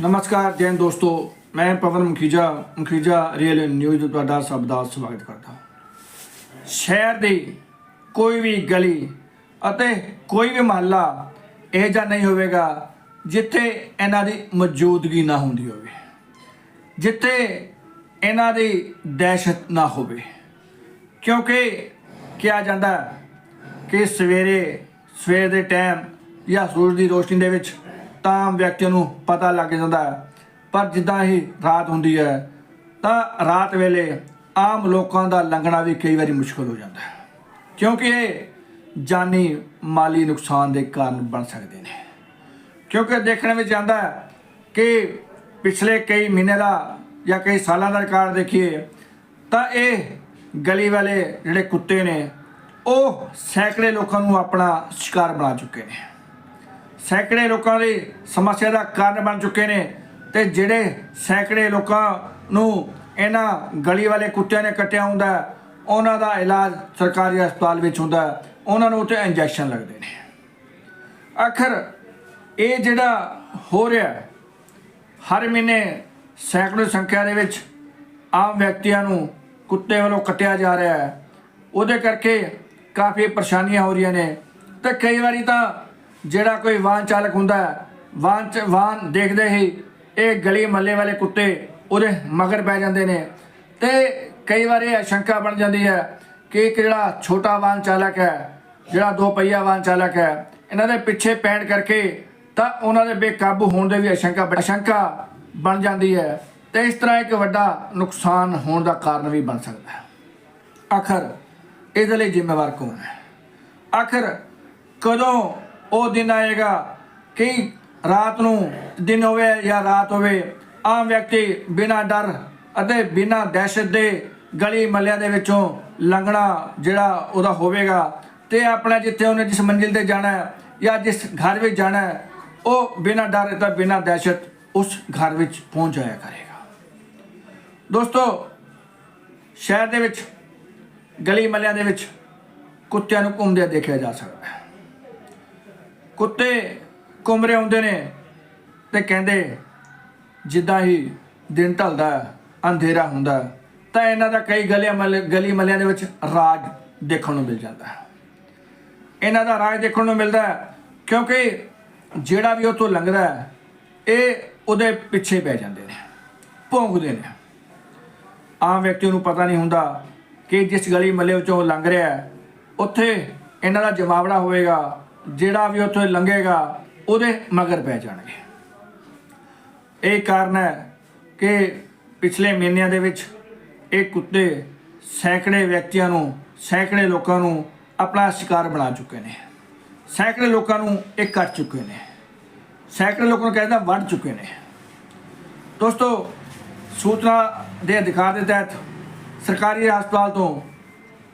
ਨਮਸਕਾਰ ਜੈਨ ਦੋਸਤੋ। ਮੈਂ ਪਵਨ ਮੁਖੀਜਾ ਮੁਖੀਜਾ ਰੀਅਲ ਨਿਊਜ਼ ਤੁਹਾਡਾ ਸਭ ਦਾ ਸਵਾਗਤ ਕਰਦਾ ਸ਼ਹਿਰ ਦੀ ਕੋਈ ਵੀ ਗਲੀ ਅਤੇ ਕੋਈ ਵੀ ਮਹੱਲਾ ਇਹ ਜਿਹਾ ਨਹੀਂ ਹੋਵੇਗਾ ਜਿੱਥੇ ਇਹਨਾਂ ਦੀ ਮੌਜੂਦਗੀ ਨਾ ਹੁੰਦੀ ਹੋਵੇ। ਜਿੱਥੇ ਇਹਨਾਂ ਦੀ ਦਹਿਸ਼ਤ ਨਾ ਹੋਵੇ। ਕਿਉਂਕਿ ਕਿਹਾ ਜਾਂਦਾ ਕਿ ਸਵੇਰੇ, ਸਵੇਰ ਦੇ ਟਾਈਮ ਜਾਂ ਸੂਰਜ ਦੀ ਰੋਸ਼ਨੀ ਦੇ ਵਿੱਚ ਤਾਂ ਆਮ ਵਿਅਕਤੀਆਂ ਨੂੰ ਪਤਾ ਲੱਗ ਜਾਂਦਾ ਹੈ। ਪਰ ਜਿੱਦਾਂ ਹੀ ਰਾਤ ਹੁੰਦੀ ਹੈ, ਤਾਂ ਰਾਤ ਵੇਲੇ ਆਮ ਲੋਕਾਂ ਦਾ ਲੰਘਣਾ ਵੀ ਕਈ ਵਾਰੀ ਮੁਸ਼ਕਲ ਹੋ ਜਾਂਦਾ ਹੈ। ਕਿਉਂਕਿ ਇਹ ਜਾਨੀ ਮਾਲੀ ਨੁਕਸਾਨ ਦੇ ਕਾਰਨ ਬਣ ਸਕਦੇ ਨੇ। ਕਿਉਂਕਿ ਦੇਖਣ ਵਿੱਚ ਆਉਂਦਾ ਕਿ ਪਿਛਲੇ ਕਈ ਮਹੀਨੇ ਦਾ ਜਾਂ ਕਈ ਸਾਲਾਂ ਦਾ ਰਿਕਾਰਡ ਦੇਖੀਏ, ਤਾਂ ਇਹ ਗਲੀ ਵਾਲੇ ਜਿਹੜੇ ਕੁੱਤੇ ਨੇ, ਉਹ ਸੈਂਕੜੇ ਲੋਕਾਂ ਨੂੰ ਆਪਣਾ ਸ਼ਿਕਾਰ ਬਣਾ ਚੁੱਕੇ ਨੇ। ਸੈਂਕੜੇ ਲੋਕਾਂ ਦੀ ਸਮੱਸਿਆ ਦਾ ਕਾਰਨ ਬਣ ਚੁੱਕੇ ਨੇ ਤੇ ਜਿਹੜੇ ਸੈਂਕੜੇ ਲੋਕਾਂ ਨੂੰ ਇਹਨਾਂ ਗਲੀ ਵਾਲੇ ਕੁੱਤਿਆਂ ਨੇ ਕੱਟਿਆ ਹੁੰਦਾ, ਉਹਨਾਂ ਦਾ ਇਲਾਜ ਸਰਕਾਰੀ ਹਸਪਤਾਲ ਵਿੱਚ ਹੁੰਦਾ, ਉਹਨਾਂ ਨੂੰ ਉੱਥੇ ਇੰਜੈਕਸ਼ਨ ਲੱਗਦੇ ਨੇ। ਆਖਰ ਇਹ ਜਿਹੜਾ ਹੋ ਰਿਹਾ ਹਰ ਮਹੀਨੇ ਸੈਂਕੜੇ ਸੰਖਿਆ ਦੇ ਵਿੱਚ ਆਮ ਵਿਅਕਤੀਆਂ ਨੂੰ ਕੁੱਤੇ ਵੱਲੋਂ ਕੱਟਿਆ ਜਾ ਰਿਹਾ ਹੈ, ਉਹਦੇ ਕਰਕੇ ਕਾਫੀ ਪਰੇਸ਼ਾਨੀਆਂ ਹੋ ਰਹੀਆਂ ਨੇ ਤੇ ਕਈ ਵਾਰੀ ਤਾਂ ਜਿਹੜਾ ਕੋਈ ਵਾਹਨ ਚਾਲਕ ਹੁੰਦਾ ਵਾਹਨ ਚ ਵਾਹਨ ਦੇਖਦੇ ਹੀ ਇਹ ਗਲੀ ਮੱਲੇ ਵਾਲੇ ਕੁੱਤੇ ਉਹਦੇ ਮਗਰ ਪੈ ਜਾਂਦੇ ਨੇ। ਤੇ ਕਈ ਵਾਰ ਇਹ ਸ਼ੰਕਾ ਬਣ ਜਾਂਦੀ ਹੈ ਕਿ ਇੱਕ ਜਿਹੜਾ ਛੋਟਾ ਵਾਹਨ ਚਾਲਕ ਹੈ, ਜਿਹੜਾ ਦੋ ਪਹੀਆ ਵਾਹਨ ਚਾਲਕ ਹੈ, ਇਹਨਾਂ ਦੇ ਪਿੱਛੇ ਪੈਣ ਕਰਕੇ ਤਾਂ ਉਹਨਾਂ ਦੇ ਬੇਕਾਬੂ ਹੋਣ ਦੇ ਵੀ ਅਸ਼ੰਕਾ ਅਸ਼ੰਕਾ ਬਣ ਜਾਂਦੀ ਹੈ। ਤੇ ਇਸ ਤਰ੍ਹਾਂ ਇੱਕ ਵੱਡਾ ਨੁਕਸਾਨ ਹੋਣ ਦਾ ਕਾਰਨ ਵੀ ਬਣ ਸਕਦਾ ਹੈ। ਆਖਰ ਇਹਦੇ ਲਈ ਜ਼ਿੰਮੇਵਾਰ ਕੌਣ ਹੈ? ਆਖਰ ਕਦੋਂ ਉਹ ਦਿਨ ਆਏਗਾ ਕਿ ਰਾਤ ਨੂੰ ਦਿਨ ਹੋਵੇ ਜਾਂ ਰਾਤ ਹੋਵੇ, ਆਮ ਵਿਅਕਤੀ ਬਿਨਾਂ ਡਰ ਅਤੇ ਬਿਨਾਂ ਦਹਿਸ਼ਤ ਦੇ ਗਲੀ ਮੱਲਿਆਂ ਦੇ ਵਿੱਚੋਂ ਲੰਘਣਾ ਜਿਹੜਾ ਉਹਦਾ ਹੋਵੇਗਾ ਤੇ ਆਪਣਾ ਜਿੱਥੇ ਉਹਨੇ ਜਿਸ ਮੰਜ਼ਿਲ ਤੇ ਜਾਣਾ ਹੈ ਜਾਂ ਜਿਸ ਘਰ ਵਿੱਚ ਜਾਣਾ ਹੈ, ਉਹ ਬਿਨਾਂ ਡਰ ਅਤੇ ਬਿਨਾਂ ਦਹਿਸ਼ਤ ਉਸ ਘਰ ਵਿੱਚ ਪਹੁੰਚ ਜਾਇਆ ਕਰੇਗਾ। ਦੋਸਤੋ, ਸ਼ਹਿਰ ਦੇ ਵਿੱਚ, ਗਲੀ ਮੱਲਿਆਂ ਦੇ ਵਿੱਚ ਕੁੱਤਿਆਂ ਨੂੰ ਘੁੰਮਦੇ ਦੇਖਿਆ ਜਾ ਸਕਦਾ ਹੈ। ਕੁੱਤੇ ਘੁੰਮ ਆਉਂਦੇ ਨੇ ਤੇ ਕਹਿੰਦੇ, ਜਿੱਦਾਂ ਹੀ ਦਿਨ ਢਲਦਾ, ਅੰਧੇਰਾ ਹੁੰਦਾ, ਤਾਂ ਇਹਨਾਂ ਦਾ ਕਈ ਗਲੀਆਂ ਮੱਲੇ, ਗਲੀ ਮੱਲਿਆਂ ਦੇ ਵਿੱਚ ਰਾਜ ਦੇਖਣ ਨੂੰ ਮਿਲ ਜਾਂਦਾ ਹੈ। ਇਹਨਾਂ ਦਾ ਰਾਜ ਦੇਖਣ ਨੂੰ ਮਿਲਦਾ ਹੈ ਕਿਉਂਕਿ ਜਿਹੜਾ ਵੀ ਉਹ ਲੰਘਦਾ ਹੈ, ਇਹ ਉਹਦੇ ਪਿੱਛੇ ਪੈ ਜਾਂਦੇ ਨੇ, ਭੌਂਕਦੇ ਨੇ। ਆਮ ਵਿਅਕਤੀ ਨੂੰ ਪਤਾ ਨਹੀਂ ਹੁੰਦਾ ਕਿ ਜਿਸ ਗਲੀ ਮੱਲੇ ਵਿੱਚੋਂ ਲੰਘ ਰਿਹਾ ਹੈ, ਉੱਥੇ ਇਹਨਾਂ ਦਾ ਜਮਾਵੜਾ ਹੋਵੇਗਾ ਜਿਹੜਾ ਵੀ ਉੱਥੇ ਲੰਘੇਗਾ, ਉਹਦੇ ਮਗਰ ਪੈ ਜਾਣਗੇ। ਇਹ ਕਾਰਨ ਹੈ ਕਿ ਪਿਛਲੇ ਮਹੀਨਿਆਂ ਦੇ ਵਿੱਚ ਇਹ ਕੁੱਤੇ ਸੈਂਕੜੇ ਵਿਅਕਤੀਆਂ ਨੂੰ, ਸੈਂਕੜੇ ਲੋਕਾਂ ਨੂੰ ਆਪਣਾ ਸ਼ਿਕਾਰ ਬਣਾ ਚੁੱਕੇ ਨੇ। ਸੈਂਕੜੇ ਲੋਕਾਂ ਨੂੰ ਇਹ ਕੱਟ ਚੁੱਕੇ ਨੇ। ਸੈਂਕੜੇ ਲੋਕਾਂ ਨੂੰ ਕਹਿੰਦਾ ਵੱਢ ਚੁੱਕੇ ਨੇ। ਦੋਸਤੋ, ਸੂਚਨਾ ਦੇ ਅਧਿਕਾਰ ਦੇ ਤਹਿਤ ਸਰਕਾਰੀ ਹਸਪਤਾਲ ਤੋਂ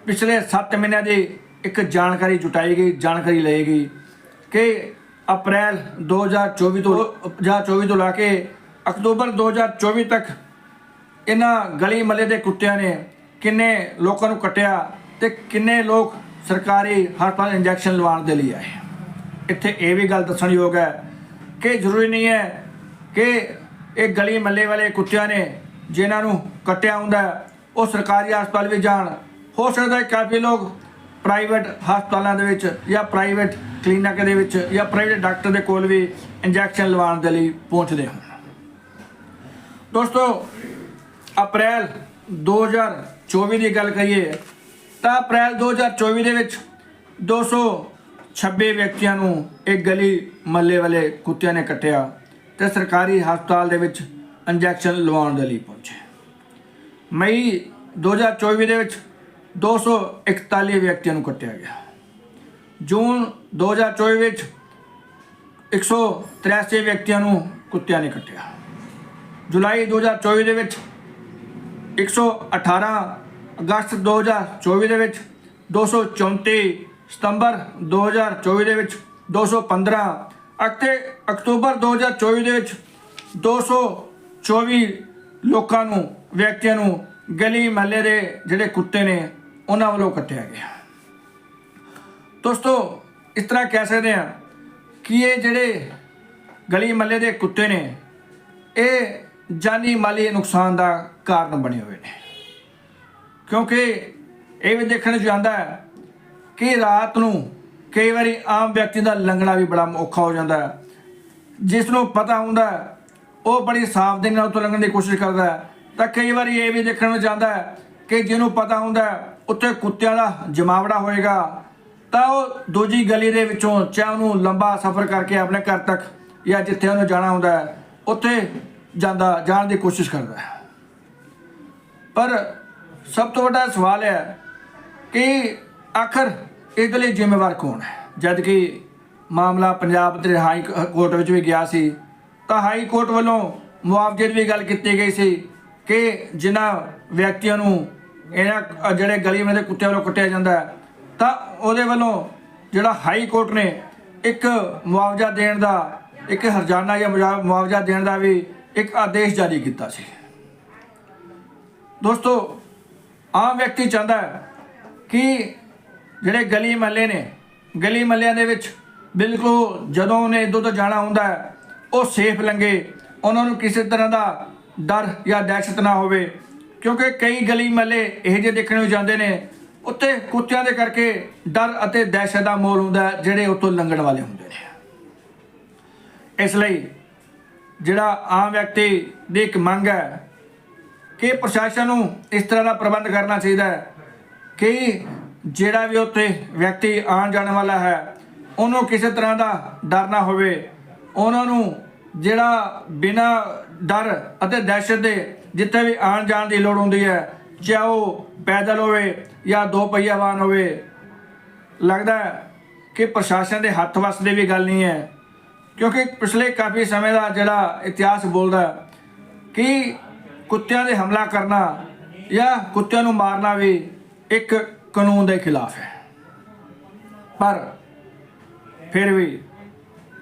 ਪਿਛਲੇ 7 ਮਹੀਨਿਆਂ ਦੀ ਇੱਕ ਜਾਣਕਾਰੀ ਜੁਟਾਈ ਗਈ, ਜਾਣਕਾਰੀ ਲਈ ਗਈ ਕਿ ਅਪ੍ਰੈਲ 2024 ਤੋਂ ਜਾਂ 24 ਤੋਂ ਲਾ ਕੇ ਅਕਤੂਬਰ 2024 ਤੱਕ ਇਹਨਾਂ ਗਲੀ ਮੱਲੇ ਦੇ ਕੁੱਤਿਆਂ ਨੇ ਕਿੰਨੇ ਲੋਕਾਂ ਨੂੰ ਕੱਟਿਆ ਤੇ ਕਿੰਨੇ ਲੋਕ ਸਰਕਾਰੀ ਹਸਪਤਾਲ ਇੰਜੈਕਸ਼ਨ ਲਵਾਉਣ ਦੇ ਲਈ ਆਏ ਇੱਥੇ ਇਹ ਵੀ ਗੱਲ ਦੱਸਣ ਯੋਗ ਹੈ ਕਿ ਜ਼ਰੂਰੀ ਨਹੀਂ ਹੈ ਕਿ ਇਹ ਗਲੀ ਮੱਲੇ ਵਾਲੇ ਕੁੱਤਿਆਂ ਨੇ ਜਿਨ੍ਹਾਂ ਨੂੰ ਕੱਟਿਆ ਹੁੰਦਾ ਉਹ ਸਰਕਾਰੀ ਹਸਪਤਾਲ ਵੀ ਜਾਣ। ਹੋ ਸਕਦਾ ਹੈ ਕਾਫੀ ਲੋਕ ਪ੍ਰਾਈਵੇਟ ਹਸਪਤਾਲਾਂ ਦੇ ਵਿੱਚ ਜਾਂ ਪ੍ਰਾਈਵੇਟ ਕਲੀਨਿਕ ਦੇ ਵਿੱਚ ਜਾਂ ਪ੍ਰਾਈਵੇਟ ਡਾਕਟਰ ਦੇ ਕੋਲ ਵੀ ਇੰਜੈਕਸ਼ਨ ਲਵਾਉਣ ਦੇ ਲਈ ਪਹੁੰਚਦੇ ਹਨ ਦੋਸਤੋ, ਅਪ੍ਰੈਲ 2024 ਦੀ ਗੱਲ ਕਰੀਏ, ਤਾਂ ਅਪ੍ਰੈਲ 2024 ਦੇ ਵਿੱਚ 226 ਵਿਅਕਤੀਆਂ ਨੂੰ ਇੱਕ ਗਲੀ ਮੱਲੇ ਵਾਲੇ ਕੁੱਤਿਆਂ ਨੇ ਕੱਟਿਆ ਤੇ ਸਰਕਾਰੀ ਹਸਪਤਾਲ ਦੇ ਵਿੱਚ ਇੰਜੈਕਸ਼ਨ ਲਵਾਉਣ ਦੇ ਲਈ ਪਹੁੰਚੇ। ਮਈ 2024 ਦੇ ਵਿੱਚ 241 ਵਿਅਕਤੀਆਂ ਨੂੰ ਕੱਟਿਆ ਗਿਆ। ਜੂਨ 2024 ਵਿੱਚ 183 ਵਿਅਕਤੀਆਂ ਨੂੰ ਕੁੱਤਿਆਂ ਨੇ ਕੱਟਿਆ। ਜੁਲਾਈ 2024 ਦੇ ਵਿੱਚ 118 ਅਗਸਤ 2024 ਦੇ ਵਿੱਚ 234 ਸਤੰਬਰ 2024 ਦੇ ਵਿੱਚ 215 ਅਤੇ ਅਕਤੂਬਰ 2024 ਦੇ ਵਿੱਚ 224 ਲੋਕਾਂ ਨੂੰ, ਵਿਅਕਤੀਆਂ ਨੂੰ ਗਲੀ ਮਹੱਲੇ ਦੇ ਜਿਹੜੇ ਕੁੱਤੇ ਨੇ ਉਹਨਾਂ ਵੱਲੋਂ ਕੱਟਿਆ ਗਿਆ। ਦੋਸਤੋ, ਇਸ ਤਰ੍ਹਾਂ ਕਹਿ ਸਕਦੇ ਹਾਂ ਕਿ ਇਹ ਜਿਹੜੇ ਗਲੀ ਮਹੱਲੇ ਦੇ ਕੁੱਤੇ ਨੇ, ਇਹ ਜਾਨੀ ਮਾਲੀ ਨੁਕਸਾਨ ਦਾ ਕਾਰਨ ਬਣੇ ਹੋਏ ਨੇ। ਕਿਉਂਕਿ ਇਹ ਵੀ ਦੇਖਣ ਨੂੰ ਜਾਂਦਾ ਹੈ ਕਿ ਰਾਤ ਨੂੰ ਕਈ ਵਾਰੀ ਆਮ ਵਿਅਕਤੀ ਦਾ ਲੰਘਣਾ ਵੀ ਬੜਾ ਔਖਾ ਹੋ ਜਾਂਦਾ ਹੈ। ਜਿਸ ਨੂੰ ਪਤਾ ਹੁੰਦਾ ਉਹ ਬੜੀ ਸਾਵਧਾਨੀ ਨਾਲ ਉੱਥੋਂ ਲੰਘਣ ਦੀ ਕੋਸ਼ਿਸ਼ ਕਰਦਾ ਤਾਂ ਕਈ ਵਾਰੀ ਇਹ ਵੀ ਦੇਖਣ ਨੂੰ ਜਾਂਦਾ ਕਿ ਜਿਹਨੂੰ ਪਤਾ ਹੁੰਦਾ ਉੱਥੇ ਕੁੱਤਿਆਂ ਦਾ ਜਮਾਵੜਾ ਹੋਏਗਾ, ਤਾਂ ਉਹ ਦੂਜੀ ਗਲੀ ਦੇ ਵਿੱਚੋਂ ਚਾਹ ਉਹਨੂੰ ਲੰਬਾ ਸਫ਼ਰ ਕਰਕੇ ਆਪਣੇ ਘਰ ਤੱਕ ਜਾਂ ਜਿੱਥੇ ਉਹਨੂੰ ਜਾਣਾ ਹੁੰਦਾ ਹੈ, ਉੱਥੇ ਜਾਂਦਾ, ਜਾਣ ਦੀ ਕੋਸ਼ਿਸ਼ ਕਰਦਾ ਹੈ। ਪਰ ਸਭ ਤੋਂ ਵੱਡਾ ਸਵਾਲ ਹੈ ਕਿ ਆਖਰ ਇਹਦੇ ਲਈ ਜ਼ਿੰਮੇਵਾਰ ਕੌਣ ਹੈ? ਜਦ ਕਿ ਮਾਮਲਾ ਪੰਜਾਬ ਦੇ ਹਾਈ ਕੋਰਟ ਵਿੱਚ ਵੀ ਗਿਆ ਸੀ, ਤਾਂ ਹਾਈ ਕੋਰਟ ਵੱਲੋਂ ਮੁਆਵਜ਼ੇ ਦੀ ਵੀ ਗੱਲ ਕੀਤੀ ਗਈ ਸੀ ਕਿ ਜਿਨ੍ਹਾਂ ਵਿਅਕਤੀਆਂ ਨੂੰ ਇਹਨਾਂ ਜਿਹੜੇ ਗਲੀ ਦੇ ਕੁੱਤਿਆਂ ਵੱਲੋਂ ਕੁੱਟਿਆ ਜਾਂਦਾ ਤਾਂ ਉਹਦੇ ਵੱਲੋਂ ਜਿਹੜਾ ਹਾਈ ਕੋਰਟ ਨੇ ਇੱਕ ਮੁਆਵਜ਼ਾ ਦੇਣ ਦਾ, ਇੱਕ ਹਰਜਾਨਾ ਜਾਂ ਮੁਆਵਜ਼ਾ ਦੇਣ ਦਾ ਵੀ ਇੱਕ ਆਦੇਸ਼ ਜਾਰੀ ਕੀਤਾ ਸੀ। ਦੋਸਤੋ, ਆਮ ਵਿਅਕਤੀ ਚਾਹੁੰਦਾ ਹੈ ਕਿ ਜਿਹੜੇ ਗਲੀ ਮਹੱਲੇ ਨੇ, ਗਲੀ ਮਹੱਲਿਆਂ ਦੇ ਵਿੱਚ ਬਿਲਕੁਲ ਜਦੋਂ ਉਹਨੇ ਇੱਧਰ ਤੋਂ ਜਾਣਾ ਹੁੰਦਾ ਉਹ ਸੇਫ ਲੰਗੇ ਉਹਨਾਂ ਨੂੰ ਕਿਸੇ ਤਰ੍ਹਾਂ ਦਾ ਡਰ ਜਾਂ ਦਹਿਸ਼ਤ ਨਾ ਹੋਵੇ ਕਿਉਂਕਿ ਕਈ ਗਲੀ ਮਹੱਲੇ ਇਹੋ ਜਿਹੇ ਦੇਖਣ ਨੂੰ ਜਾਂਦੇ ਨੇ ਉੱਤੇ ਕੁੱਤਿਆਂ ਦੇ ਕਰਕੇ ਡਰ ਅਤੇ ਦਹਿਸ਼ਤ ਦਾ ਮੋਲ ਹੁੰਦਾ ਜਿਹੜੇ ਉੱਤੋਂ ਲੰਘਣ ਵਾਲੇ ਹੁੰਦੇ ਨੇ। ਇਸ ਲਈ ਜਿਹੜਾ ਆਮ ਵਿਅਕਤੀ ਦੀ ਇੱਕ ਮੰਗ ਹੈ ਕਿ ਪ੍ਰਸ਼ਾਸਨ ਨੂੰ ਇਸ ਤਰ੍ਹਾਂ ਦਾ ਪ੍ਰਬੰਧ ਕਰਨਾ ਚਾਹੀਦਾ ਹੈ ਕਿ ਜਿਹੜਾ ਵੀ ਉੱਥੇ ਵਿਅਕਤੀ ਆਉਣ ਜਾਣ ਵਾਲਾ ਹੈ, ਉਹਨੂੰ ਕਿਸੇ ਤਰ੍ਹਾਂ ਦਾ ਡਰ ਨਾ ਹੋਵੇ। ਉਹਨਾਂ ਨੂੰ ਜਿਹੜਾ ਬਿਨਾ ਡਰ ਅਤੇ ਦਹਿਸ਼ਤ ਦੇ ਜਿੱਥੇ ਵੀ ਆਉਣ ਜਾਣ ਦੀ ਲੋੜ ਹੁੰਦੀ ਹੈ, ਚਾਹੇ ਉਹ ਪੈਦਲ ਹੋਵੇ ਜਾਂ ਦੋ ਪਹੀਆ ਵਾਹਨ ਹੋਵੇ, ਲੱਗਦਾ ਕਿ ਪ੍ਰਸ਼ਾਸਨ ਦੇ ਹੱਥ ਵੱਸ ਦੀ ਵੀ ਗੱਲ ਨਹੀਂ ਹੈ। ਕਿਉਂਕਿ ਪਿਛਲੇ ਕਾਫੀ ਸਮੇਂ ਦਾ ਜਿਹੜਾ ਇਤਿਹਾਸ ਬੋਲਦਾ ਕਿ ਕੁੱਤਿਆਂ ਦੇ ਹਮਲਾ ਕਰਨਾ ਜਾਂ ਕੁੱਤਿਆਂ ਨੂੰ ਮਾਰਨਾ ਵੀ ਇੱਕ ਕਾਨੂੰਨ ਦੇ ਖਿਲਾਫ ਹੈ। ਪਰ ਫਿਰ ਵੀ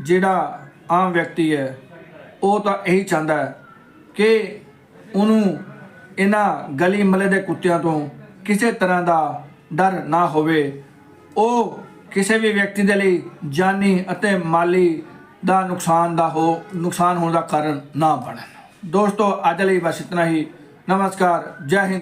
ਜਿਹੜਾ ਆਮ ਵਿਅਕਤੀ ਹੈ, ਉਹ ਤਾਂ ਇਹੀ ਚਾਹੁੰਦਾ ਹੈ ਕਿ ਉਹਨੂੰ ਇਹਨਾਂ ਗਲੀ ਮਲੇ ਦੇ ਕੁੱਤਿਆਂ ਤੋਂ ਕਿਸੇ ਤਰ੍ਹਾਂ ਦਾ ਡਰ ਨਾ ਹੋਵੇ। ਉਹ ਕਿਸੇ ਵੀ ਵਿਅਕਤੀ ਦੇ ਲਈ ਜਾਨੀ ਅਤੇ ਮਾਲੀ ਦਾ ਨੁਕਸਾਨ ਦਾ ਹੋ, ਨੁਕਸਾਨ ਹੋਣ ਦਾ ਕਾਰਨ ਨਾ ਬਣਨ। ਦੋਸਤੋ, ਅੱਜ ਲਈ ਬਸ ਇਤਨਾ ਹੀ। ਨਮਸਕਾਰ। ਜੈ ਹਿੰਦ।